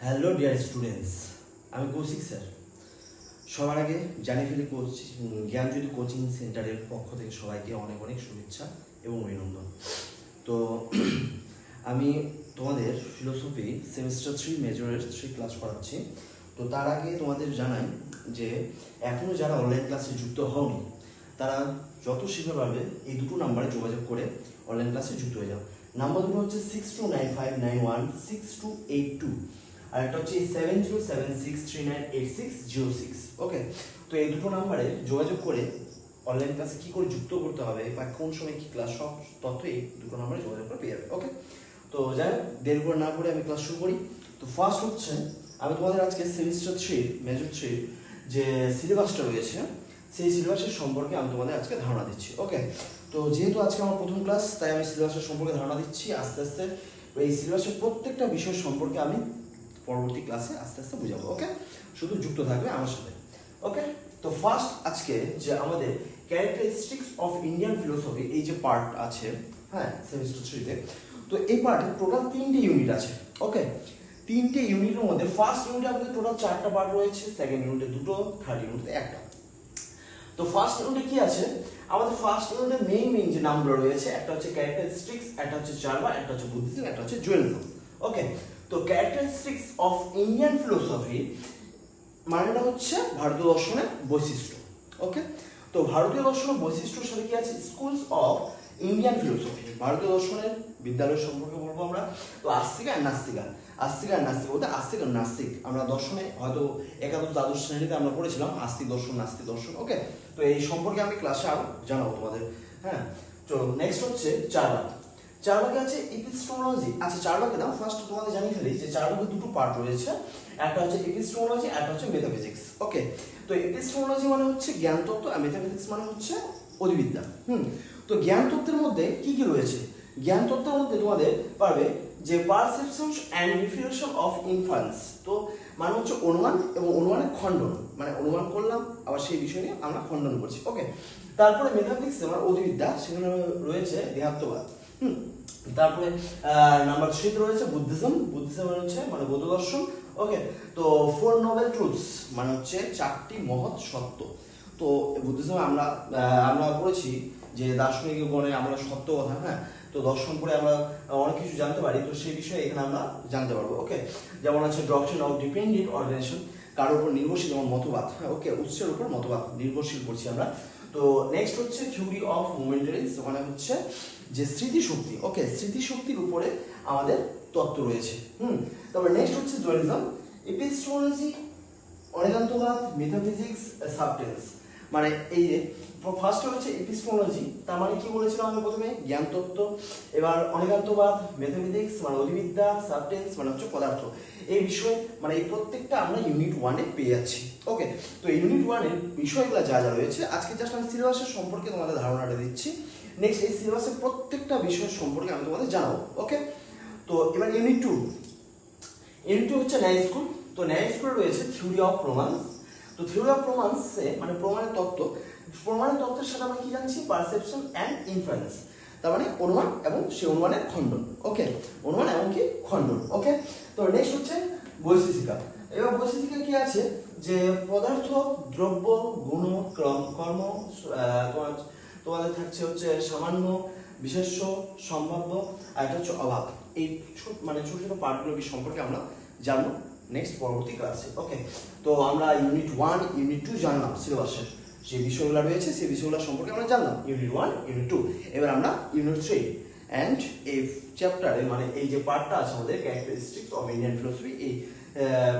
Hello dear students আমি Kaushik sir সবার আগে জানি ফেলি কোচ জ্ঞানজ্যোতি কোচিং সেন্টারের পক্ষ থেকে সবাইকে অনেক অনেক শুভেচ্ছা এবং অভিনন্দন। তো, আমি তোমাদের ফিলোসফি সেমিস্টার থ্রি মেজরের থ্রি ক্লাস করাচ্ছি তো তার আগে তোমাদের জানাই যে এখনও যারা অনলাইন ক্লাসে যুক্ত হওনি, তারা যত শীঘ্র পারবে এই দুটো নাম্বারে যোগাযোগ করে অনলাইন ক্লাসে যুক্ত হয়ে যাও। নাম্বার দুটো হচ্ছে six two nine five nine one six two eight two আর একটা হচ্ছে seven zero seven six three nine eight six zero six okay তো এই দুটো নাম্বারে যোগাযোগ করে অনলাইন ক্লাসে কী করে যুক্ত করতে হবে বা কোন সময় কী ক্লাস সব তথ্য এই দুটো নাম্বারে যোগাযোগ করে পেয়ে যাবে। ওকে তো যাই হোক, দেরি করে না করে আমি ক্লাস শুরু করি। তো ফার্স্ট হচ্ছে আমি তোমাদের আজকে সেমিস্টার থ্রি মেজর থ্রি যে সিলেবাসটা রয়েছে সেই সিলেবাসের সম্পর্কে আমি তোমাদের আজকে ধারণা দিচ্ছি। ওকে তো যেহেতু আজকে আমার প্রথম ক্লাস তাই আমি সিলেবাসের সম্পর্কে ধারণা দিচ্ছি। আস্তে আস্তে এই সিলেবাসের প্রত্যেকটা বিষয় সম্পর্কে আমি পরবর্তী ক্লাসে আস্তে আস্তে বুঝাবো ওকে শুধু যুক্ত থাকবে আমার সাথে ওকে তো ফার্স্ট আজকে যে আমাদের ক্যারেক্টারিস্টিক্স অফ ইন্ডিয়ান ফিলোসফি এই যে পার্ট আছে হ্যাঁ সেমিস্টার থ্রিতে তো এই পার্টে টোটাল তিনটে ইউনিট আছে ওকে তিনটে ইউনিটের মধ্যে ফার্স্ট ইউনিটে আমাদের টোটাল চারটা পার্ট রয়েছে সেকেন্ড ইউনিটে দুটো থার্ড ইউনিটে একটা। তো ফার্স্ট ইউনিটে কি আছে? আমাদের ফার্স্ট ইউনিটে মেইন মেইন যে নামগুলো রয়েছে, একটা হচ্ছে ক্যারেক্টারিস্টিক্স একটা হচ্ছে চারবা একটা হচ্ছে বুদ্ধিজম একটা হচ্ছে জুয়েলিজম ওকে তো ক্যারেক্টারিস্টিক্স অফ ইন্ডিয়ান ফিলোসফি মানেটা হচ্ছে ভারতীয় দর্শনের বৈশিষ্ট্য ওকে তো ভারতীয় দর্শনের বৈশিষ্ট্যের সাথে কি আছে? স্কুলস অফ ইন্ডিয়ান ফিলোসফি ভারতীয় দর্শনের বিদ্যালয় সম্পর্কে বলব আমরা। তো আস্তিকা আর নাস্তিকা আস্তিক আর নাস্তিক বলতে আস্তিক আর নাস্তিক। আমরা দর্শনে হয়তো একাদশ দ্বাদশ শ্রেণীতে আমরা পড়েছিলাম, আস্তিক দর্শন, নাস্তিক দর্শন ওকে তো এই সম্পর্কে আমি ক্লাসে আরও জানাব তোমাদের হ্যাঁ? তো নেক্সট হচ্ছে চারবাক চারবাকে আছে এপিস্টোমোলজি আচ্ছা চারবাকে দাও ফার্স্ট তোমাদের জানিয়ে ফেলি যে চারবাকে দুটো পার্ট রয়েছে। একটা হচ্ছে এপিস্টোমোলজি একটা হচ্ছে মেথাফিজিক্স ওকে তো এপিস্টোমোলজি মানে হচ্ছে জ্ঞান তত্ত্ব আর মেথাফিজিক্স মানে হচ্ছে অধিবিদ্যা। হুম? তো জ্ঞান তত্ত্বের মধ্যে কি কি রয়েছে? জ্ঞান তত্ত্বের মধ্যে তোমাদের পারবে যে perception and refutation of inference তো মানে হচ্ছে অনুমান এবং অনুমানের খণ্ডন। মানে অনুমান করলাম, আবার সেই বিষয় নিয়ে আমরা খণ্ডন করছি। ওকে তারপরে মেথামেটিক্স আমার অধিবিদ্যা, সেখানে রয়েছে দেহাত্মবাদ। হুম। তারপরে নাম্বার থ্রিতে রয়েছে বুদ্ধিজম বুদ্ধিজম হচ্ছে মানে বৌদ্ধ দর্শন ওকে তো ফোর নোবেল ট্রুথস মানে হচ্ছে চারটি মহৎ সত্য। তো বুদ্ধিজমে আমরা আমরা পড়েছি যে দার্শনিক গণে আমরা সত্য কথা হ্যাঁ? তো দর্শন পড়ে আমরা অনেক কিছু জানতে পারি, তো সেই বিষয়ে এখানে আমরা জানতে পারব। ওকে যেমন আছে ডক্টরিন অফ ডিপেন্ডেন্ট অর্গানাইজেশন কারোর উপর নির্ভরশীল যেমন মতবাদ হ্যাঁ? ওকে উৎসের উপর মতবাদ নির্ভরশীল করছি আমরা। তো নেক্সট হচ্ছে থিওরি অফ মোমেন্টারিজ ওখানে হচ্ছে যে স্মৃতিশক্তি। ওকে স্মৃতিশক্তির উপরে আমাদের তত্ত্ব রয়েছে। হুম, তারপর নেক্সট হচ্ছে জুয়ালিজম এপিস্টোলজি অনিদান্তবাদ মেথাফিজিক্স সাবটেন্স মানে এই যে ফার্স্ট হচ্ছে এপিস্টোলজি তার মানে কি বলেছিলাম আমি প্রথমে? জ্ঞান তত্ত্ব এবার অনিদান্তবাদ মেথাফিজিক্স মানে অধিবিদ্যা সাবটেন্স মানে হচ্ছে পদার্থ। এই বিষয় মানে এই প্রত্যেকটা আমরা ইউনিট ওয়ানে পেয়ে যাচ্ছি। ওকে তো ইউনিট ওয়ানের বিষয়গুলো যা যা রয়েছে, আজকে জাস্ট আমি সিলেবাসের সম্পর্কে তোমাদের ধারণাটা দিচ্ছি। নেক্সট এই সিলেবাসের প্রত্যেকটা বিষয় সম্পর্কে আমি তোমাদের জানাব ওকে তো এবার ইউনিট টু ইউনিট টু হচ্ছে ন্যায় স্কুল। তো ন্যায় স্কুল রয়েছে থিওরি অফ প্রমান্স তো থিওরি অফ প্রমান্সে মানে প্রমাণের তত্ত্ব, প্রমাণের তত্ত্বের সাথে আমরা কি জানছি? পারসেপশন অ্যান্ড ইনফারেন্স তার মানে অনুমান এবং সে অনুমানের খণ্ডন ওকে অনুমান এবং কি? খণ্ডন ওকে তো নেক্সট হচ্ছে বৈশিষ্ট্যিকা। এবার বৈশিষ্ট্যিকা কি আছে? যে পদার্থ, দ্রব্য, গুণ, ক্রম, কর্ম তোমার, তোমাদের থাকছে হচ্ছে সামান্য, বিশেষ্য, সম্ভাব্য, আর একটা হচ্ছে অভাব। এই মানে ছোট ছোট পার্টগুলো সম্পর্কে আমরা জানব নেক্সট পরবর্তী ক্লাসে ওকে তো আমরা ইউনিট ওয়ান ইউনিট টু জানলাম সিলেবাসের যে বিষয়গুলো রয়েছে, সেই বিষয়গুলো সম্পর্কে আমরা জানলাম। ইউনিট ওয়ান ইউনিট টু এবার আমরা ইউনিট থ্রি অ্যান্ড এই চ্যাপ্টারে মানে এই যে পার্টটা আছে আমাদের ক্যারেক্টারিস্টিক্স অফ ইন্ডিয়ান ফিলোসফি এই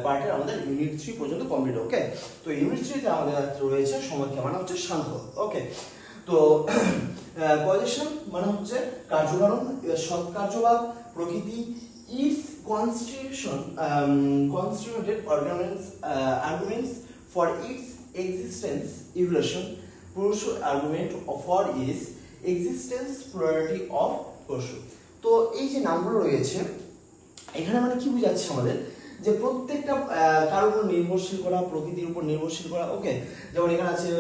পার্টের আমাদের ইউনিট থ্রি পর্যন্ত কমপ্লিট ওকে তো ইউনিট থ্রিতে আমাদের রয়েছে সমাখ্যা মানে হচ্ছে শান্ত ওকে তো পজিশন মানে হচ্ছে কার্যকারণ, এবার সৎ কার্যবাদ prakriti is constitution constituted organise arguments for its existence evolution purusha argument for is existence priority of পশু তো এই যে নামগুলো রয়েছে, এখানে মানে কি বুঝাচ্ছে আমাদের? যে প্রত্যেকটা কারোর উপর নির্ভরশীল করা, প্রকৃতির উপর নির্ভরশীল করা ওকে যেমন এখানে আছে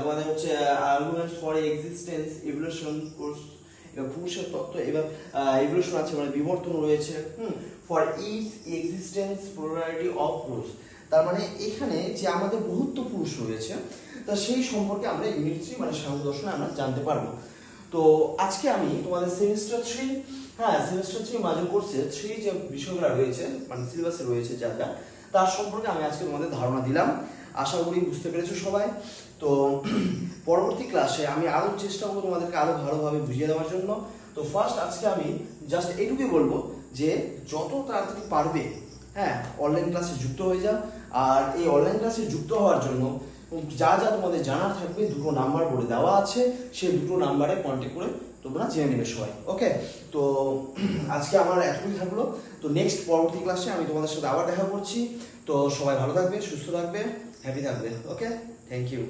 তোমাদের হচ্ছে আর্গুমেন্ট ফর এক্সিস্টেন্স ইভলিউশন এবার পুরুষের তত্ত্ব, এবার এভলিউশন আছে মানে বিবর্তন রয়েছে, হুম? For is existence plurality of purusha তার মানে এখানে যে আমাদের বহুত্ব পুরুষ রয়েছে, তা সেই সম্পর্কে আমরা ইউনিট মানে সাংখ্য দর্শনে আমরা জানতে পারব। তো আজকে আমি তোমাদের সেমিস্টার থ্রি হ্যাঁ সেমিস্টার থ্রি মাজর কোর্সে থ্রি যে বিষয়গুলো রয়েছে মানে সিলেবাসে রয়েছে যা যা, তার সম্পর্কে আমি আজকে তোমাদের ধারণা দিলাম। আশা করি বুঝতে পেরেছ সবাই। তো পরবর্তী ক্লাসে আমি আরও চেষ্টা করব তোমাদেরকে আরও ভালোভাবে বুঝিয়ে দেওয়ার জন্য। তো ফার্স্ট আজকে আমি জাস্ট এইটুকুই বলব যে যত তাড়াতাড়ি পারবে হ্যাঁ অনলাইন ক্লাসে যুক্ত হয়ে যাও। আর এই অনলাইন ক্লাসে যুক্ত হওয়ার জন্য যা যা তোমাদের জানার থাকবে দুটো নাম্বার বলে দেওয়া আছে, সেই দুটো নাম্বারে কন্ট্যাক্ট করে তোমরা জেনে নেবে সবাই ওকে তো আজকে আমার এতটুকুই থাকল। তো নেক্সট পরবর্তী ক্লাসে আমি তোমাদের সাথে আবার দেখা করছি। তো সবাই ভালো থাকবে, সুস্থ থাকবে হ্যাপি থাকবে ওকে থ্যাংক ইউ